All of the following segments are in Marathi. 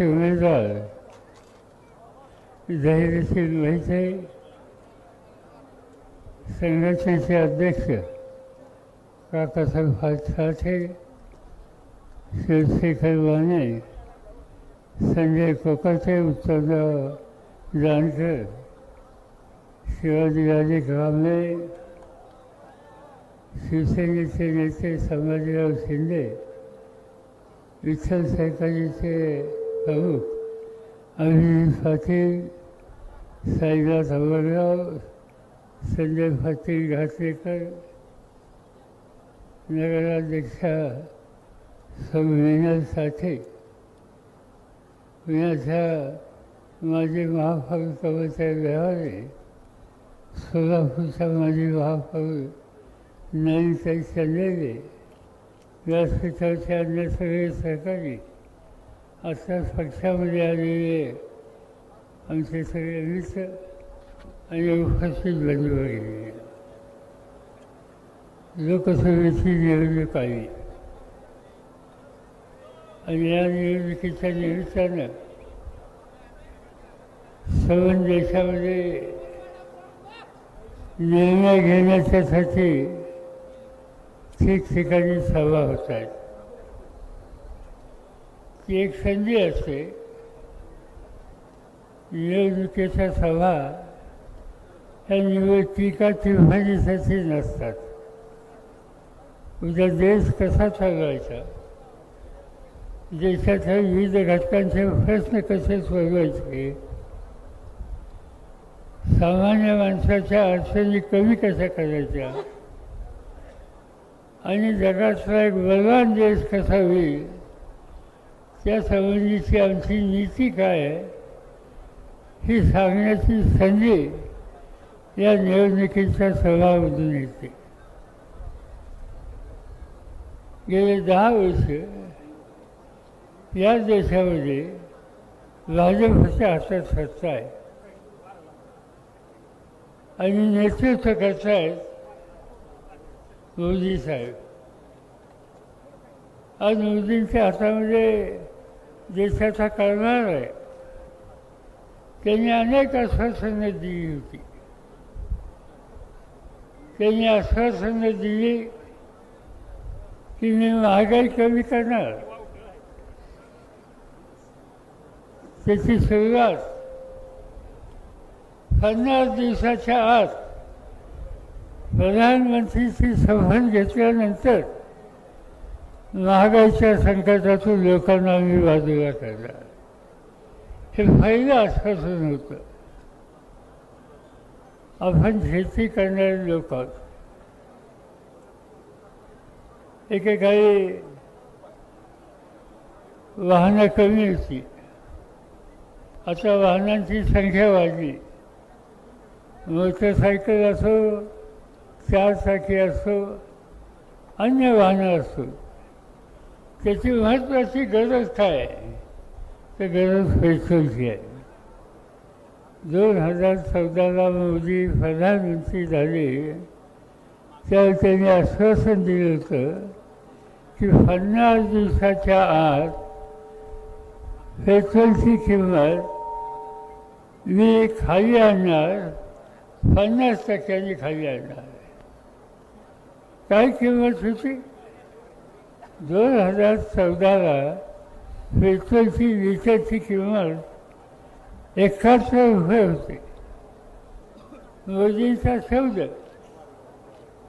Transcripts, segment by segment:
पक्षाचे उमेदवार धैर्यशील वहिते संघटनेचे अध्यक्ष काकासाहेब साठे शिवशेखर वाणे संजय कोकाटे उत्तमराव जानकर शिवाजीराजे कांबळे शिवसेनेचे नेते संभाजीराव शिंदे विठ्ठल सहकारीचे करू आणि पाटील साईदा अमरराव संजय पाटील घाटलेकर नगराध्यक्षा संविना साठे पुण्याच्या माजी महापौर कवचारी व्यवहारे सोलापूरच्या माजी महापौर नळीताई चंदेले व्यासपीठाचे अन्य सगळे सहकारी आत्ताच पक्षामध्ये आलेले आमचे सगळे मित्र आणि उपस्थित बंधू वगैरे. लोकसभेची निवडणूक आली. आणि या निवडणुकीच्या निमित्तानं सर्व देशामध्ये निर्णय घेण्याच्यासाठी ठिकठिकाणी सभा होत आहेत. ती एक संधी असते. निवडणुकीच्या सभा ह्या निवड टीका नसतात. उद्या देश कसा चालवायचा? देशाच्या विविध घटकांचे प्रश्न कसे सोडवायचे? सामान्य माणसाच्या अडचणी कमी कशा करायच्या? आणि जगातला एक बलवान देश कसा होईल? त्या संबंधीची आमची नीती काय आहे ही सांगण्याची संधी या निवडणुकीच्या सभामधून येते. गेले दहा वर्ष या देशामध्ये भाजपच्या हातात सत्ता आहे. आणि नेतृत्व करतायत मोदी साहेब. आज मोदींच्या हातामध्ये देशाचा करणार आहे. त्यांनी अनेक आश्वासनं दिली होती. त्यांनी आश्वासनं दिली की मी महागाई कमी करणार. त्याची सुरुवात पन्नास दिवसाच्या आत प्रधानमंत्रीची सभा घेतल्यानंतर महागाईच्या संकटातून लोकांना आम्ही बाजूला करणार हे पहिलं आश्वासन होतं आपण शेती करणारे लोक आहोत. एकेकाळी वाहनं कमी होती. आता वाहनांची संख्या वाढली. मोटरसायकल असो चारचाकी असो अन्य वाहनं असो त्याची महत्त्वाची गरज काय आहे? तर गरज पेट्रोलची आहे. दोन हजार चौदाला मोदी प्रधानमंत्री झाले त्यावेळी त्यांनी आश्वासन दिलं होतं की पन्नास दिवसाच्या आत पेट्रोलची किंमत मी खाली आणणार पन्नास टक्क्यांनी खाली आणणार. काय किंमत होती? दोन हजार चौदाला पेट्रोलची लिटरची किंमत एकाहत्तर रुपये होती. मोदींचा शब्द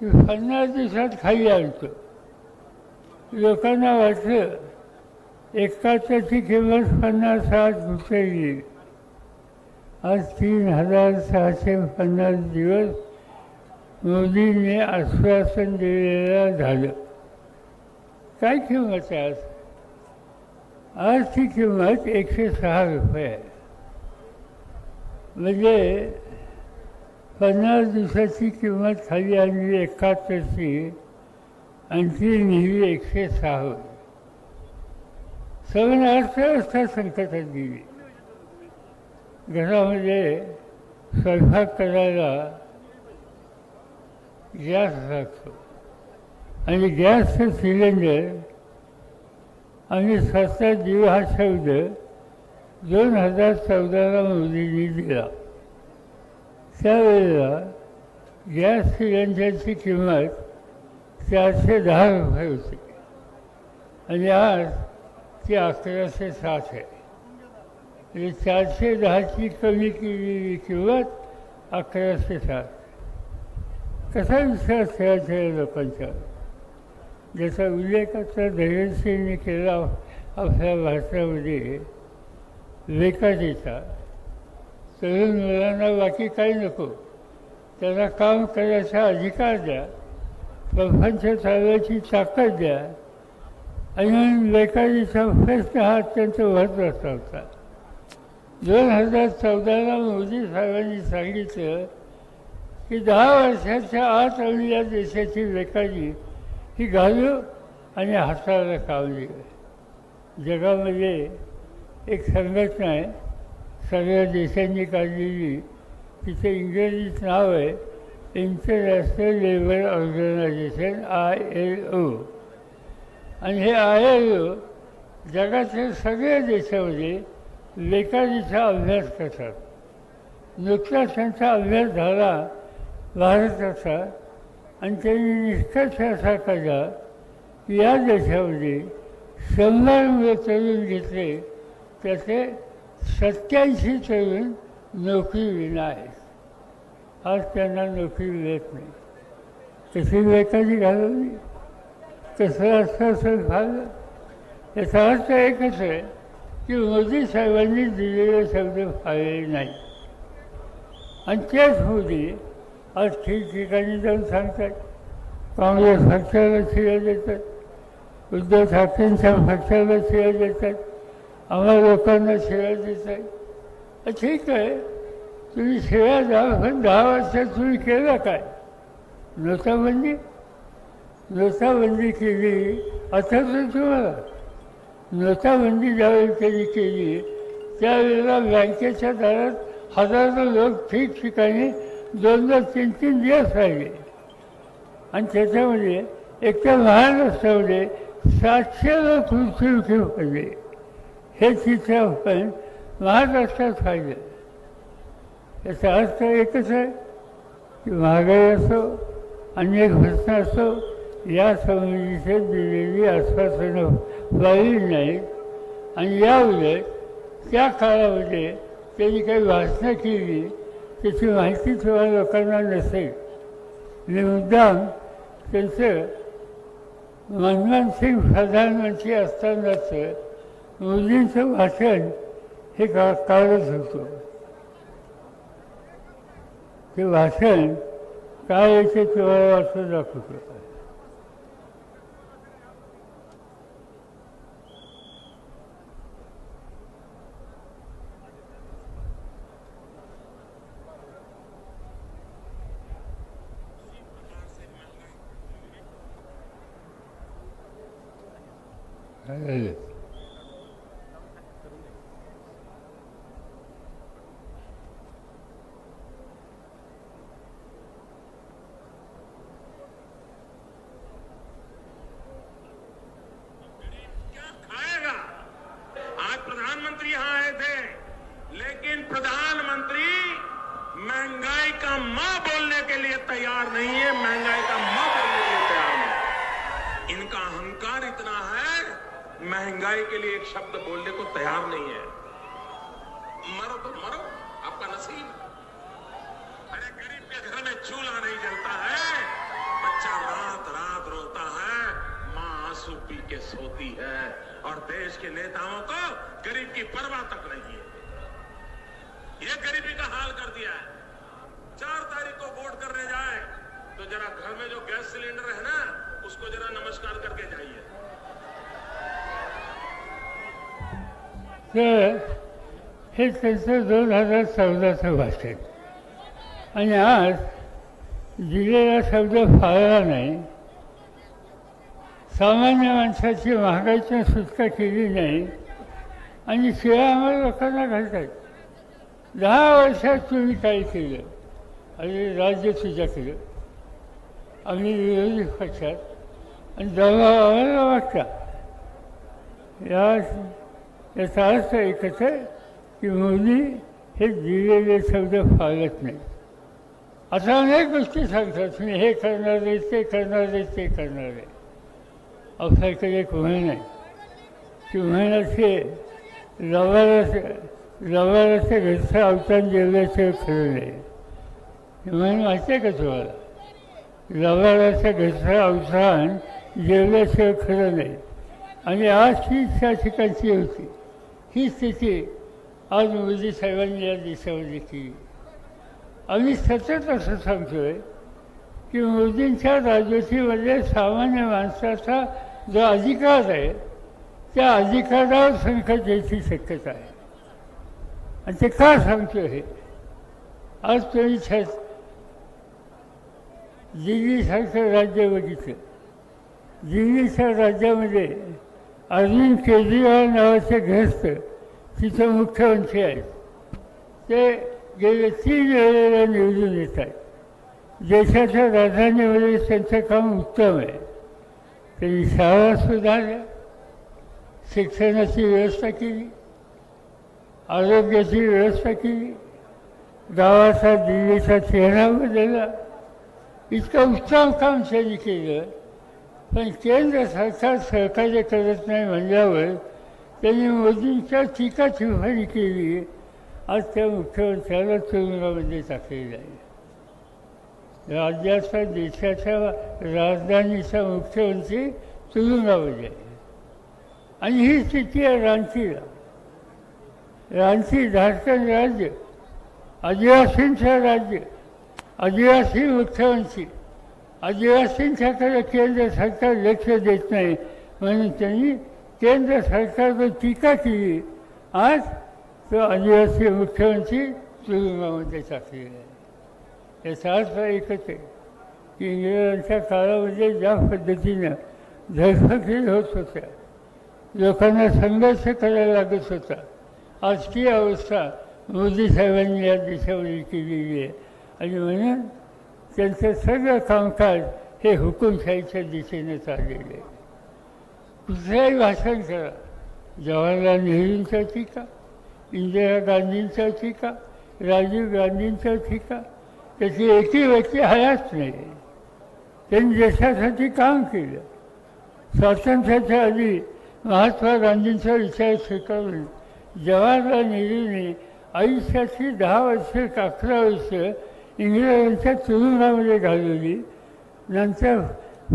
की पन्नास दिवसात खाली आणतो. लोकांना वाटलं एकाहत्तरची किंमत पन्नास साठ रुपये येईल आज तीन हजार सहाशे पन्नास दिवस मोदींनी आश्वासन दिलेलं झालं. काय किंमत आहे आज? आजची किंमत एकशे सहा रुपये आहे. म्हणजे पन्नास दिवसाची किंमत खाली आणली एकाहत्तरची आणखी नेहमी एकशे सहा. होती सगळं अर्थव्यवस्था संकटात गेली. घरामध्ये स्वयंपाक करायला गॅस लागतो आणि गॅसचं सिलेंडर आणि स्वतः जीव हा शब्द दोन हजार चौदाला मोदींनी दिला. त्यावेळेला गॅस सिलेंडरची किंमत चारशे दहा रुपये होती. आणि आज ती अकराशे साठ आहे. म्हणजे चारशे दहाची कमी केलेली किंमत अकराशे साठ. कसा विश्वास ठेवायचा लोकांच्या ज्याचा उल्लेख आता धैर्यसिंहने केला आपल्या भाषणामध्ये विकासीचा तरुण मुलांना बाकी काही नको. त्यांना काम करायचा अधिकार द्या प्रपंच चालवायची ताकद द्या. आणि बेकारीचा प्रश्न हा अत्यंत महत्त्वाचा होता. दोन हजार चौदाला मोदी साहेबांनी सांगितलं की दहा वर्षाच्या आत आम्ही या देशाची बेकारी ही घालू आणि हाताला कावली. जगामध्ये एक संघटना आहे सगळ्या देशांनी काढलेली. तिचं इंग्रजीत नाव आहे International Labour Organization I L O आणि हे आय एल ओ जगातल्या सगळ्या देशामध्ये बेकारीचा अभ्यास करतात. नुकताच त्यांचा अभ्यास झाला भारताचा. आणि त्यांनी निष्कर्ष असा काढला की या देशामध्ये शंभर मुलं तरुण घेतले त्याचे सत्याऐंशी तरुण नोकरी विना आहेत. आज त्यांना नोकरी मिळत नाही. तशी बेकारी घालवली. तसं असं असं झालं याचा अर्थ एकच आहे की मोदी साहेबांनी दिलेले शब्द पाळले नाही. आणि तेच मोदी आज ठिकठिकाणी जाऊन सांगतात. काँग्रेस पक्षाला शिव्या देतात. उद्धव ठाकरेंच्या पक्षाला शिव्या देतात. आम्हा लोकांना शिव्या देतात. ठीक आहे. तुम्ही शिव्या द्या पण दहा वर्षात तुम्ही केलं काय? नोटाबंदी? नोटाबंदी केली आता तर तुम्हाला. नोटाबंदी ज्यावेळी त्यांनी केली. त्यावेळेला बँकेच्या दारात हजारो लोक ठिकठिकाणी दोन दोन तीन तीन दिवस राहिले. आणि त्याच्यामध्ये एक तर महाराष्ट्रामध्ये सातशे लोक मृत्युमुखी पडले हे चित्र आपण महाराष्ट्रात पाहिजे. याचा अर्थ एकच आहे की महागाई असो अन्य घटना असो या संबंधीचे दिलेली आश्वासनं पाळली नाहीत. आणि या उलट त्या काळामध्ये त्यांनी काही भाषणं केली त्याची माहिती किंवा लोकांना नसेल आणि मुद्दाम त्यांचं मनमोहन सिंग प्रधानमंत्री असतानाच मोदींचं भाषण हे का काढत होतं. ते भाषण काय याचे तुम्हाला असं दाखवतो. के है और देश के नेताओं को गरीब की परवाह तक नहीं है। ये गरीबी का हाल कर दिया है। चार तारीख को वोट करने जाए तो जरा घर में जो गैस सिलेंडर है ना, उसको जरा नमस्कार करके जाइए। हे त्यांचं दोन हज़ार चौदाचं भाषण आणि आज दिलेला शब्द फाळला नाही। सामान्य माणसाची महागाईची सुटका केली नाही. आणि शिवाय आम्हाला लोकांना घालतात. दहा वर्षात तुम्ही काय केलं? आणि राज्य तुझ्याकडं आम्ही विरोधी पक्षात. आणि दबाव आम्हाला वाटता या याचा अर्थ एकच आहे की मोदी हे दिलेले शब्द पाळत नाही. आता अनेक गोष्टी सांगतात. मी हे करणार आहे ते करणार आहे ते करणार आहे. अवसाकडे एक म्हण नाही. की म्हणाचे रवाराचे रवाराच्या घरचं अवतान जेवल्याशिवाय खरं नाही. हे माहिती आहे का तुम्हाला? रवाराच्या घरचं अवसान जेवल्याशिवाय खरं नाही. आणि आज ही त्या ठिकाणची होती. ही स्थिती आज मोदी साहेबांनी या देशामध्ये केली. आम्ही सतत असं सांगतोय की मोदींच्या राजवटीमध्ये सामान्य माणसाचा जो अधिकार आहे त्या अधिकारावर संकट यायची शक्यता आहे. आणि ते का सांगतो हे? आज तुम्ही छ दिल्लीसारखं राज्य बघितलं दिल्लीच्या राज्यामध्ये अरविंद केजरीवाल नावाचे ग्रस्त तिथं मुख्यमंत्री आहेत. ते गेले तीन वेळेला निवडून येत आहेत. देशाच्या राजधानीमध्ये त्यांचं काम उत्तम आहे. त्यांनी शाळा सुधारल्या शिक्षणाची व्यवस्था केली आरोग्याची व्यवस्था केली गावाचा दिल्लीचा चेहरा बदलला इतकं उत्तम काम त्यांनी केलं. पण केंद्र सरकार सहकार्य करत नाही म्हणल्यावर त्यांनी मोदींच्या टीका टिप्पणी केली. आज त्या मुख्यमंत्र्याला तुरुंगामध्ये टाकलेलं आहे राज्याचा देशाच्या राजधानीचा मुख्यमंत्री तुरुंगामध्ये. आहे आणि ही स्थिती आहे रांचीला. रांची झारखंड राज्य आदिवासींचं राज्य आदिवासी मुख्यमंत्री आदिवासींच्याकडे केंद्र सरकार लक्ष देत नाही म्हणून त्यांनी केंद्र सरकारवर टीका केली. आज तो आदिवासी मुख्यमंत्री तुरुंगामध्ये टाकलेला आहे. याचा अर्थ एकच आहे की इंग्रजांच्या काळामध्ये ज्या पद्धतीनं झळफळी होत होत्या लोकांना संघर्ष करायला लागत होता. आज ती अवस्था मोदी साहेबांनी या देशामध्ये केलेली आहे. आणि म्हणून त्यांचं सगळं कामकाज हे हुकुमशाहीच्या दिशेने चाललेलं आहे. कुठल्याही भाषण करा. जवाहरलाल नेहरूंचा टीका इंदिरा गांधींचा टीका राजीव गांधींचा टीका त्याची एकही व्यक्ती हयाच नाही. त्यांनी देशासाठी काम केलं. स्वातंत्र्याच्या आधी महात्मा गांधींचा विचार स्वीकारून जवाहरलाल नेहरूने आयुष्याची दहा वर्ष अकरा वर्ष इंग्रजांच्या तुरुंगामध्ये घालवली. नंतर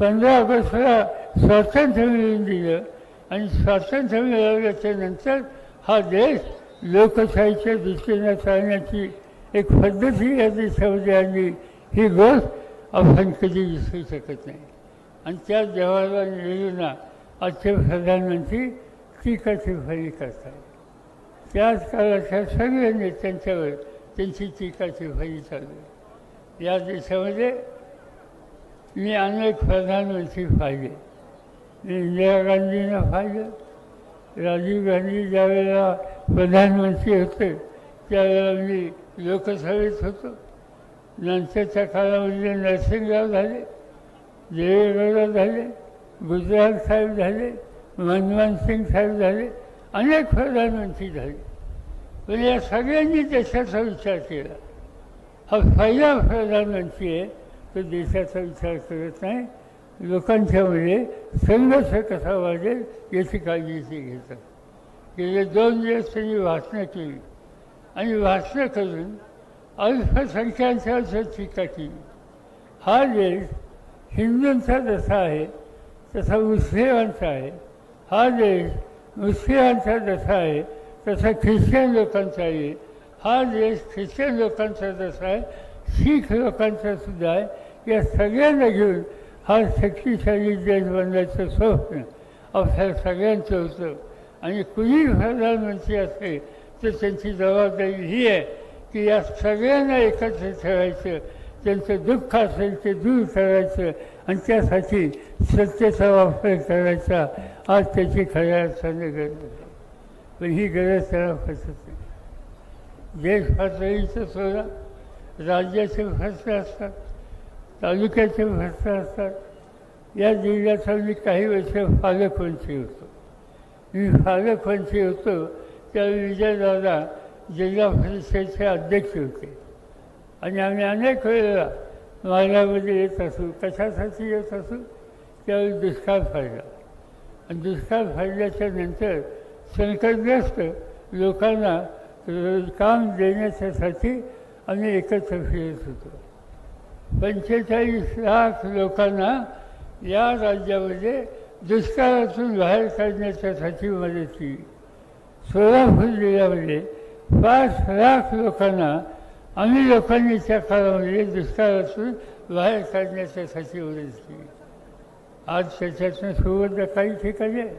पंधरा ऑगस्टला स्वातंत्र्य मिळवून दिलं आणि स्वातंत्र्य मिळवल्याच्या नंतर हा देश लोकशाहीच्या दृष्टीने चालण्याची एक पद्धती या देशामध्ये आणली ही गोष्ट आपण कधी विसरू शकत नाही. आणि त्या जवाहरलाल नेहरूंना आजचे प्रधानमंत्री टीका टिप्पणी करतात. त्याच काळाच्या सगळ्या नेत्यांच्यावर त्यांची टीका टिप्पणी चालू आहे. या देशामध्ये मी अनेक प्रधानमंत्री पाहिले. मी इंदिरा गांधींना पाहिलं. राजीव गांधी ज्यावेळेला प्रधानमंत्री होते त्यावेळेला मी लोकसभेत होतो. नंतरच्या काळामध्ये नरसिंहराव झाले देवेगौडा झाले गुजरात साहेब झाले मनमोहन सिंग साहेब झाले अनेक प्रधानमंत्री झाले. पण या सगळ्यांनी देशाचा विचार केला. हा पहिला प्रधानमंत्री आहे तो देशाचा विचार करत नाही. लोकांच्यामध्ये संघर्ष कसा वाढेल याची काळजी ते घेतात. गेले दोन दिवस त्यांनी भाषणं केली. आणि भाषणं करून अल्पसंख्याकांच्यावर टीका केली हा देश हिंदूंचा जसा आहे तसा मुस्लिमांचा आहे. हा देश मुस्लिमांचा जसा आहे तसा ख्रिश्चन लोकांचा आहे. हा देश ख्रिश्चन लोकांचा जसा आहे शीख लोकांचा सुद्धा आहे. या सगळ्यांना घेऊन हा शक्तिशाली देश बनण्याचं स्वप्न. आपल्या सगळ्यांचं होतं. आणि कुणी प्रधानमंत्री असेल तर त्यांची जबाबदारी ही आहे की या सगळ्यांना एकत्र ठेवायचं त्यांचं दुःख असेल ते दूर करायचं आणि त्यासाठी सत्तेचा वापर करायचा. आज त्याची खऱ्या अर्थाने गरज आहे. पण ही गरज त्याला फसत नाही. देश पातळीचं सोडा. राज्याचे प्रश्न असतात. तालुक्याचे प्रश्न असतात. या जिल्ह्याचा मी काही वर्ष पालकमंत्री होतो. मी पालकमंत्री होतो त्यावेळी विजयदादा जिल्हा परिषदेचे अध्यक्ष होते. आणि आम्ही अनेक वेळेला मागण्यामध्ये येत असू कशासाठी येत असू त्यावेळी दुष्काळ पडला. आणि दुष्काळ पडल्याच्या नंतर संकटग्रस्त लोकांना काम देण्याच्यासाठी आम्ही एकत्र फिरत होतो. पंचेचाळीस लाख लोकांना या राज्यामध्ये दुष्काळातून बाहेर काढण्याच्यासाठी मदत केली. सोलापूर जिल्ह्यामध्ये पाच लाख लोकांना आम्ही लोकांनी त्या काळामध्ये दुष्काळातून बाहेर काढण्याच्यासाठी मदत केली आज त्याच्यातून सुवर्ण काही ठिकाणी आहे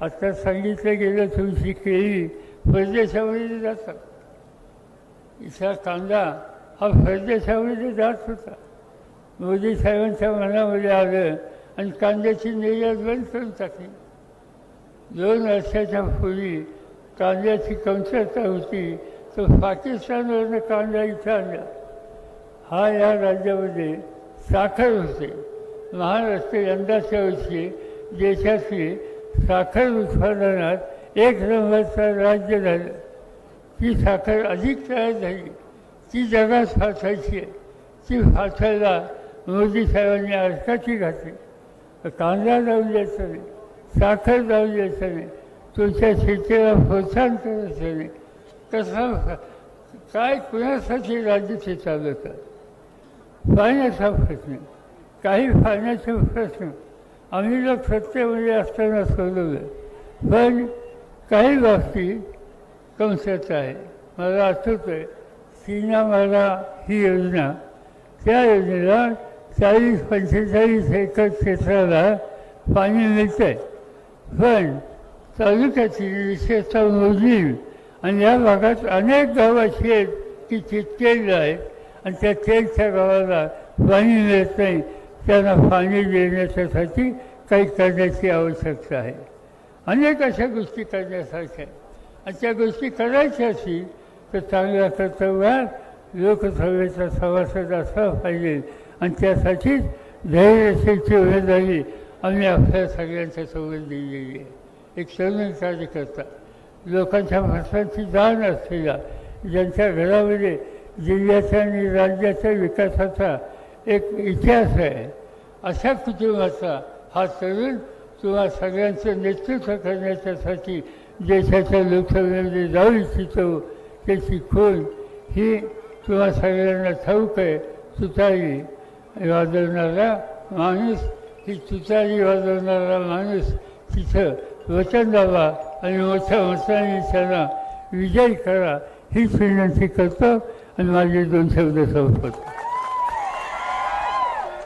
आता सांगितलं गेलं तुमची केळी परदेशामध्ये जातात इथला कांदा हा परदेशामध्ये जात होता मोदी साहेबांच्या मनामध्ये आलं आणि कांद्याची निर्यात बंद करून टाकली दोन वर्षाच्या पूर्वी कांद्याची कमतरता होती. तर पाकिस्तानवरनं कांदा इथं आणला. हा या राज्यामध्ये साखर होते. महाराष्ट्र यंदाच्या वर्षी देशातली साखर उत्पादनात एक नंबरचं राज्य झालं. ती साखर अधिक तयार झाली. ती जगात फासायची आहे. ती फासायला मोदी साहेबांनी अडकाची घातली. कांदा जाऊ द्यायचा नाही. साखर जाऊ द्यायचा नाही. तुझ्या शेतीला प्रोत्साहन करायचं नाही कसं काय कुणासाठी राज्य ते चालवतात पाण्याचा प्रश्न. काही पाण्याचे प्रश्न. आम्ही जर सत्तेमध्ये असताना सोडवलं पण काही बाबती कमसत आहे. मला आठवतं आहे सीना मला ही योजना त्या योजनेला चाळीस पंचेचाळीस एकर क्षेत्राला पाणी मिळतं आहे पण तालुक्याची विशेषतः मुली आणि या भागात अनेक गावं अशी आहेत की चितकेल आहेत. आणि त्या तेलच्या गावाला पाणी मिळत नाही. त्यांना पाणी देण्याच्यासाठी काही करण्याची आवश्यकता आहे. अनेक अशा गोष्टी करण्यासारख्या आहेत. आणि त्या गोष्टी करायच्या असतील तर चांगल्या कर्तव्यात लोकसभेचा सभासद असला पाहिजे. आणि त्यासाठीच धैर्यशीलची उमेदवारी आम्ही आपल्या सगळ्यांच्या सोबत दिलेली आहे. एक तरुण कार्यकर्ता लोकांच्या माणसांची जाण असलेला ज्यांच्या घरामध्ये जिल्ह्याच्या आणि राज्याच्या विकासाचा एक इतिहास आहे अशा कुटुंबाचा हा तरुण किंवा सगळ्यांचं नेतृत्व करण्याच्यासाठी देशाच्या लोकसभेमध्ये जाऊ इच्छितो त्याची खून ही किंवा सगळ्यांना ठाऊक आहे. तुतारी वाजवणारा माणूस ही तुतारी वाजवणारा माणूस तिथं वचन द्यावा आणि मोठ्या मताने त्यांना विजय करा हीच विनंती करतो आणि माझे दोन शब्द संपवतो.